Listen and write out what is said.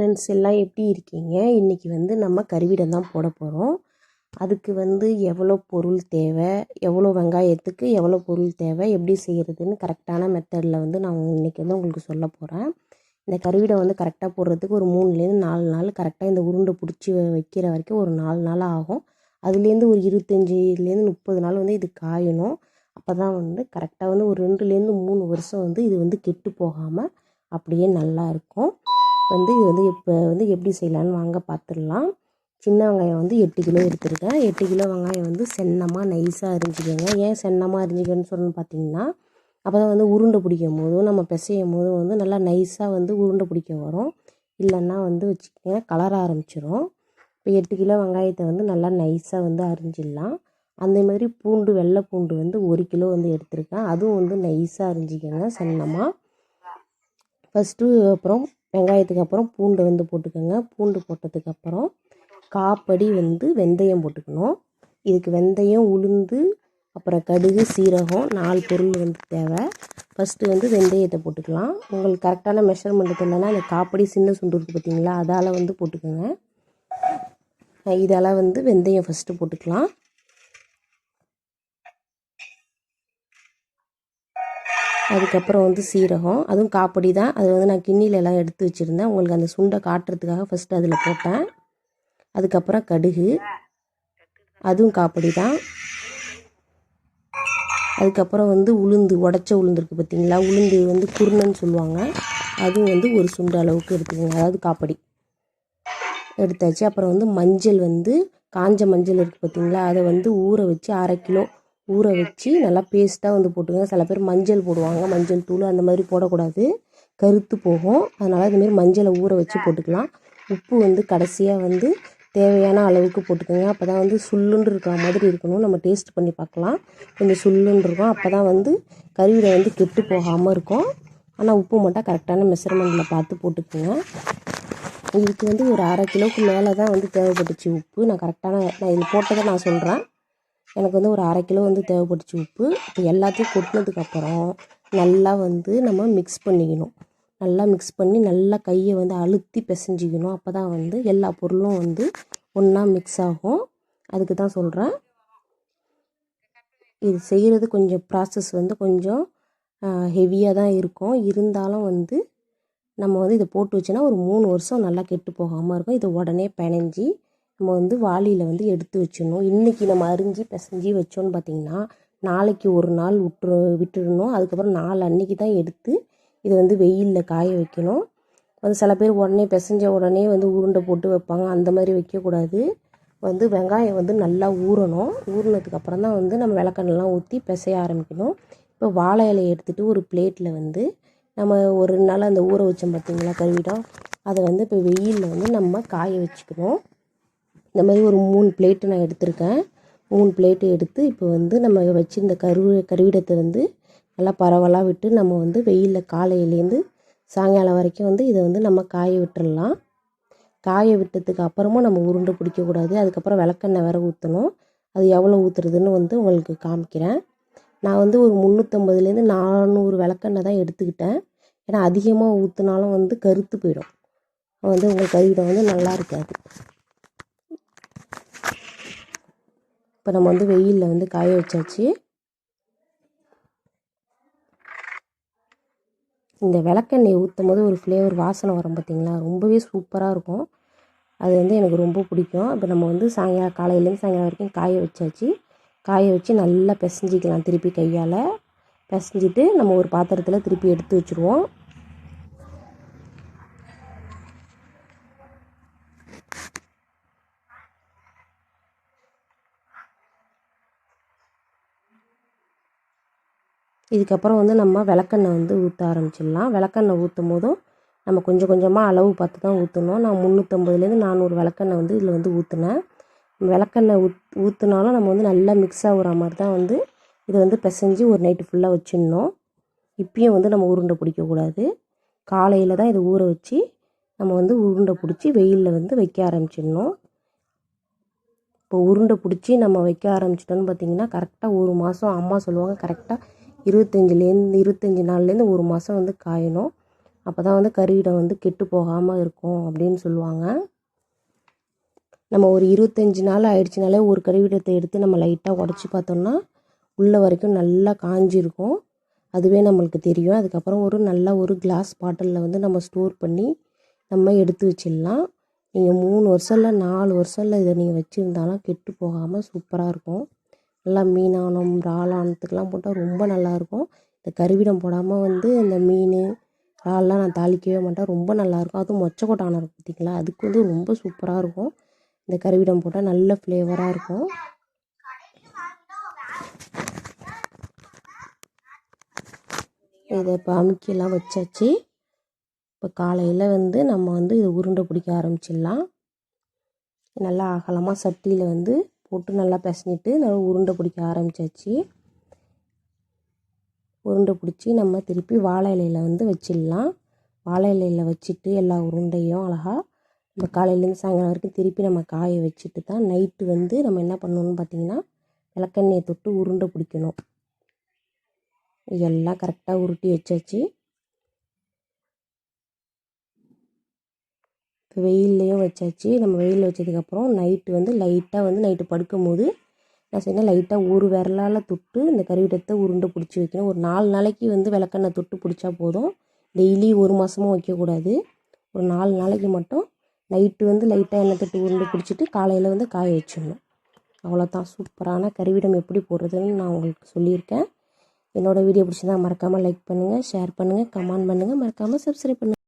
Friends எல்லாம் எப்படி இருக்கீங்க? இன்றைக்கி வந்து நம்ம கருவிடம் தான் போட போகிறோம் அதுக்கு வந்து எவ்வளோ பொருள் தேவை? எவ்வளோ வெங்காயத்துக்கு எவ்வளோ பொருள் தேவை? எப்படி செய்கிறதுன்னு கரெக்டான மெத்தடில் வந்து நான் இன்றைக்கி வந்து உங்களுக்கு சொல்ல போகிறேன் இந்த கருவிடம் வந்து கரெக்டாக போடுறதுக்கு ஒரு மூணுலேருந்து நாலு நாள் கரெக்டாக இந்த உருண்டை பிடிச்சி வைக்கிற வரைக்கும் ஒரு நாலு நாள் ஆகும். அதுலேருந்து ஒரு இருபத்தஞ்சிலேருந்து முப்பது நாள் வந்து இது காயணும். அப்போ தான் வந்து கரெக்டாக வந்து ஒரு ரெண்டுலேருந்து மூணு வருஷம் வந்து இது வந்து கெட்டு போகாமல் அப்படியே நல்லா இருக்கும். வந்து இது வந்து இப்போ வந்து எப்படி செய்யலான்னு வாங்க பார்த்துடலாம் சின்ன வெங்காயம் வந்து எட்டு கிலோ எடுத்திருக்கேன். எட்டு கிலோ வெங்காயம் வந்து சென்னமாக நைஸாக அரிஞ்சிக்கோங்க. ஏன் சென்னமாக அரிஞ்சிக்கன்னு சொல்லணும்னு பார்த்தீங்கன்னா அப்போ தான் வந்து உருண்டை பிடிக்கும் போதும் நம்ம பிசையும் போதும் வந்து நல்லா நைஸாக வந்து உருண்டை பிடிக்க வரும். இல்லைன்னா வந்து வச்சுக்கிட்டிங்கன்னா கலர ஆரம்பிச்சிடும் இப்போ எட்டு கிலோ வெங்காயத்தை வந்து நல்லா நைஸாக வந்து அரிஞ்சிடலாம். அந்த மாதிரி பூண்டு வெள்ளை பூண்டு வந்து ஒரு கிலோ வந்து எடுத்திருக்கேன். அதுவும் வந்து நைஸாக அரிஞ்சிக்கோங்க சன்னமாக ஃபஸ்ட்டு அப்புறம் வெங்காயத்துக்கு அப்புறம் பூண்டு வந்து போட்டுக்கோங்க. பூண்டு போட்டதுக்கப்புறம் காப்படி வந்து வெந்தயம் போட்டுக்கணும். இதுக்கு வெந்தயம் உளுந்து அப்புறம் கடுகு சீரகம் நாலு பொருள் வந்து தேவை. ஃபஸ்ட்டு வந்து வெந்தயத்தை போட்டுக்கலாம். உங்களுக்கு கரெக்டான மெஷர்மெண்ட் தெரியலனா அந்த காப்படி சின்ன சுண்டு இருக்குது பார்த்தீங்களா அதால் வந்து போட்டுக்கோங்க. இதால் வந்து வெந்தயம் ஃபஸ்ட்டு போட்டுக்கலாம். அதுக்கப்புறம் வந்து சீரகம் அதுவும் காப்படி தான். அது வந்து நான் கிண்ணியில் எல்லாம் எடுத்து வச்சுருந்தேன். உங்களுக்கு அந்த சுண்டை காட்டுறதுக்காக ஃபஸ்ட்டு அதில் போட்டேன். அதுக்கப்புறம் கடுகு அதுவும் காப்படி தான். அதுக்கப்புறம் வந்து உளுந்து உடச்ச உளுந்து இருக்குது பார்த்தீங்களா உளுந்து வந்து குருணன்னு சொல்லுவாங்க. அதுவும் வந்து ஒரு சுண்டு அளவுக்கு எடுத்துக்கோங்க. அதாவது காப்படி. எடுத்தாச்சு. அப்புறம் வந்து மஞ்சள் வந்து காஞ்ச மஞ்சள் இருக்குது பார்த்தீங்களா அதை வந்து ஊற வச்சு அரை கிலோ ஊற வச்சு நல்லா பேஸ்ட்டாக வந்து போட்டுக்கோங்க. சில பேர் மஞ்சள் போடுவாங்க. மஞ்சள் தூள் அந்த மாதிரி போடக்கூடாது. கருத்து போகும். அதனால் இதுமாரி மஞ்சளை ஊற வச்சு போட்டுக்கலாம். உப்பு வந்து கடைசியாக வந்து தேவையான அளவுக்கு போட்டுக்கோங்க. அப்போ தான் வந்து சுள்ளுன்னு இருக்கிற மாதிரி இருக்கணும். நம்ம டேஸ்ட் பண்ணி பார்க்கலாம். கொஞ்சம் சுள்ளுன்னு இருக்கும். அப்போ தான் வந்து கருவியில் வந்து கெட்டு போகாமல் இருக்கும். ஆனால் உப்பு மட்டும் கரெக்டான மெஷர்மெண்ட்டில் பார்த்து போட்டுக்கோங்க. இதுக்கு வந்து ஒரு அரை கிலோவுக்கு மேலே தான் வந்து தேவைப்பட்டுச்சு உப்பு. நான் கரெக்டான நான் இது போட்டதை நான் சொல்கிறேன் எனக்கு வந்து ஒரு அரை கிலோ வந்து தேவைப்பட்டுச்சு உப்பு. இப்போ எல்லாத்தையும் கொட்டினதுக்கப்புறம் நல்லா வந்து நம்ம மிக்ஸ் பண்ணிக்கணும். நல்லா மிக்ஸ் பண்ணி நல்லா கையை வந்து அழுத்தி பிசைஞ்சிக்கணும். அப்போ தான் வந்து எல்லா பொருளும் வந்து ஒன்றா மிக்ஸ் ஆகும். அதுக்கு தான் சொல்கிறேன் இது செய்கிறது கொஞ்சம் ப்ராசஸ் வந்து கொஞ்சம் ஹெவியாக தான் இருக்கும். இருந்தாலும் வந்து நம்ம வந்து இதை போட்டு வச்சோன்னா ஒரு மூணு வருஷம் நல்லா கெட்டு போகாமல் இருக்கும். இது உடனே பிணைஞ்சி நம்ம வந்து வாளியில் வந்து எடுத்து வச்சிடணும். இன்றைக்கி நம்ம அரிஞ்சு பிசைஞ்சி வச்சோன்னு பார்த்திங்கன்னா நாளைக்கு ஒரு நாள் விட்டுரு விட்டுடணும். அதுக்கப்புறம் நாலு அன்னைக்கு தான் எடுத்து இதை வந்து வெயிலில் காய வைக்கணும். வந்து சில பேர் உடனே பிசைஞ்ச உடனே வந்து உருண்டை போட்டு வைப்பாங்க. அந்த மாதிரி வைக்கக்கூடாது. வந்து வெங்காயம் வந்து நல்லா ஊறணும். ஊறினதுக்கப்புறம் தான் வந்து நம்ம விளக்கண்ணெலாம் ஊற்றி பிசைய ஆரம்பிக்கணும். இப்போ வாழை இலையை எடுத்துகிட்டு ஒரு பிளேட்டில் வந்து நம்ம ஒரு நாள் அந்த ஊற வச்சோம் பார்த்திங்களா கருவிடம். அதை வந்து இப்போ வெயிலில் வந்து நம்ம காய வச்சுக்கணும். இந்த மாதிரி ஒரு மூணு பிளேட்டு நான் எடுத்திருக்கேன். மூணு பிளேட்டு எடுத்து இப்போ வந்து நம்ம வச்சுருந்த கருவு கருவிடத்தை வந்து நல்லா பரவலாக விட்டு நம்ம வந்து வெயிலில் காலையிலேருந்து சாயங்காலம் வரைக்கும் வந்து இதை வந்து நம்ம காய விட்டுடலாம் காய விட்டதுக்கு அப்புறமும் நம்ம உருண்டை பிடிக்கக்கூடாது. அதுக்கப்புறம் விளக்கெண்ணெய் வேறு ஊற்றணும் அது எவ்வளோ ஊற்றுறதுன்னு வந்து உங்களுக்கு காமிக்கிறேன். நான் வந்து ஒரு முந்நூற்றம்பதுலேருந்து நானூறு விளக்கெண்ணெய் தான் எடுத்துக்கிட்டேன். ஏன்னா அதிகமாக ஊற்றினாலும் வந்து கருத்து போயிடும். வந்து உங்கள் கருவிடம் வந்து நல்லா இருக்காது. இப்போ நம்ம வந்து வெயிலில் வந்து காய வச்சாச்சு. இந்த விளக்கெண்ணெய் ஊற்றும் போது ஒரு ஃப்ளேவர் வாசனை வரும் பார்த்திங்களா ரொம்பவே சூப்பராக இருக்கும். அது வந்து எனக்கு ரொம்ப பிடிக்கும். இப்போ நம்ம வந்து சாயங்காலம் காலையிலேருந்து சாயங்காலம் வரைக்கும் காய வச்சாச்சு. காய வச்சு நல்லா பிசைஞ்சிக்கலாம் திருப்பி கையால். பிசைஞ்சிட்டு நம்ம ஒரு பாத்திரத்தில் திருப்பி எடுத்து வச்சுருவோம். இதுக்கப்புறம் வந்து நம்ம விளக்கெண்ணெய் வந்து ஊற்ற ஆரம்பிச்சிடலாம். விளக்கெண்ணெய் ஊற்றும் போதும் நம்ம கொஞ்சம் கொஞ்சமாக அளவு பார்த்து தான் ஊற்றணும் நான் முந்நூற்றம்பதுலேருந்து நானூறு விளக்கெண்ணெய் வந்து இதில் வந்து ஊற்றுனேன் விளக்கெண்ணெய் ஊத் ஊற்றுனாலும் நம்ம வந்து நல்லா மிக்ஸ் ஆகுற மாதிரி தான் வந்து இதை வந்து பிசைஞ்சு ஒரு நைட்டு ஃபுல்லாக வச்சிடணும். இப்பயும் வந்து நம்ம உருண்டை பிடிக்கக்கூடாது. காலையில் தான் இதை ஊற வச்சு நம்ம வந்து உருண்டை பிடிச்சி வெயிலில் வந்து வைக்க ஆரம்பிச்சிடணும். இப்போ உருண்டை பிடிச்சி நம்ம வைக்க ஆரம்பிச்சிட்டோன்னு பார்த்திங்கன்னா கரெக்டாக ஒரு மாதம் அம்மா சொல்லுவாங்க கரெக்டாக இருபத்தஞ்சிலேருந்து இருபத்தஞ்சி நாள்லேருந்து ஒரு மாதம் வந்து காயணும். அப்போ தான் வந்து கருவிடம் வந்து கெட்டு போகாமல் இருக்கும் அப்படின்னு சொல்லுவாங்க. நம்ம ஒரு இருபத்தஞ்சி நாள் ஆயிடுச்சுனாலே ஒரு கருவிடத்தை எடுத்து நம்ம லைட்டாக உடச்சி பார்த்தோம்னா உள்ளே வரைக்கும் நல்லா காஞ்சிருக்கும். அதுவே நம்மளுக்கு தெரியும். அதுக்கப்புறம் ஒரு நல்ல ஒரு கிளாஸ் பாட்டிலில் வந்து நம்ம ஸ்டோர் பண்ணி நம்ம எடுத்து வச்சிடலாம். நீங்கள் மூணு வருஷம் இல்லை நாலு வருஷம் இல்லை இதை நீங்கள் வச்சுருந்தாலும் கெட்டு போகாமல் சூப்பராக இருக்கும். நல்லா மீனானம் இறாலானத்துக்கெலாம் போட்டால் ரொம்ப நல்லாயிருக்கும். இந்த கருவிடம் போடாமல் வந்து இந்த மீன் இறால்லாம் நான் தாளிக்கவே மாட்டேன். ரொம்ப நல்லாயிருக்கும். அதுவும் மொச்சக்கொட்டானம் இருக்கும் பார்த்திங்களா? அதுக்கு வந்து ரொம்ப சூப்பராக இருக்கும். இந்த கருவிடம் போட்டால் நல்ல ஃப்ளேவராக இருக்கும். இதை இப்போ அமுக்கியெல்லாம் வச்சாச்சு. இப்போ காலையில் வந்து நம்ம வந்து இதை உருண்டை பிடிக்க ஆரம்பிச்சிடலாம். நல்லா அகலமாக சட்டியில் வந்து போட்டு நல்லா பிசைஞ்சிட்டு நல்லா உருண்டை பிடிக்க ஆரம்பிச்சாச்சு. உருண்டை பிடிச்சி நம்ம திருப்பி வாழை இலையில் வந்து வச்சிடலாம். வாழை இலையில் வச்சுட்டு எல்லா உருண்டையும் அழகாக நம்ம காலையிலேருந்து சாயங்காலம் வரைக்கும் திருப்பி நம்ம காய வச்சுட்டு தான் நைட்டு வந்து நம்ம என்ன பண்ணணும்னு பார்த்திங்கன்னா விளக்கெண்ணெயை தொட்டு உருண்டை பிடிக்கணும். எல்லாம் கரெக்டாக உருட்டி வச்சாச்சு. இப்போ வெயில்லையும் வச்சாச்சு. நம்ம வெயிலில் வச்சதுக்கப்புறம் நைட்டு வந்து லைட்டாக வந்து நைட்டு படுக்கும் போது நான் செய்யணும் லைட்டாக ஒரு விரலால் தொட்டு இந்த கருவிடத்தை உருண்டை பிடிச்சி வைக்கணும். ஒரு நாலு நாளைக்கு வந்து விளக்கெண்ணெய் தொட்டு பிடிச்சா போதும். டெய்லி ஒரு மாதமும் வைக்கக்கூடாது. ஒரு நாலு நாளைக்கு மட்டும் நைட்டு வந்து லைட்டாக எண்ணெய் தொட்டு உருண்டை பிடிச்சிட்டு காலையில் வந்து காய வச்சிடணும். அவ்வளோதான் சூப்பரான கருவிடம் எப்படி போடுறதுன்னு நான் உங்களுக்கு சொல்லியிருக்கேன். என்னோடய வீடியோ பிடிச்சிருந்தா மறக்காமல் லைக் பண்ணுங்கள் ஷேர் பண்ணுங்கள் கமெண்ட் பண்ணுங்கள் மறக்காமல் சப்ஸ்கிரைப் பண்ணுங்கள்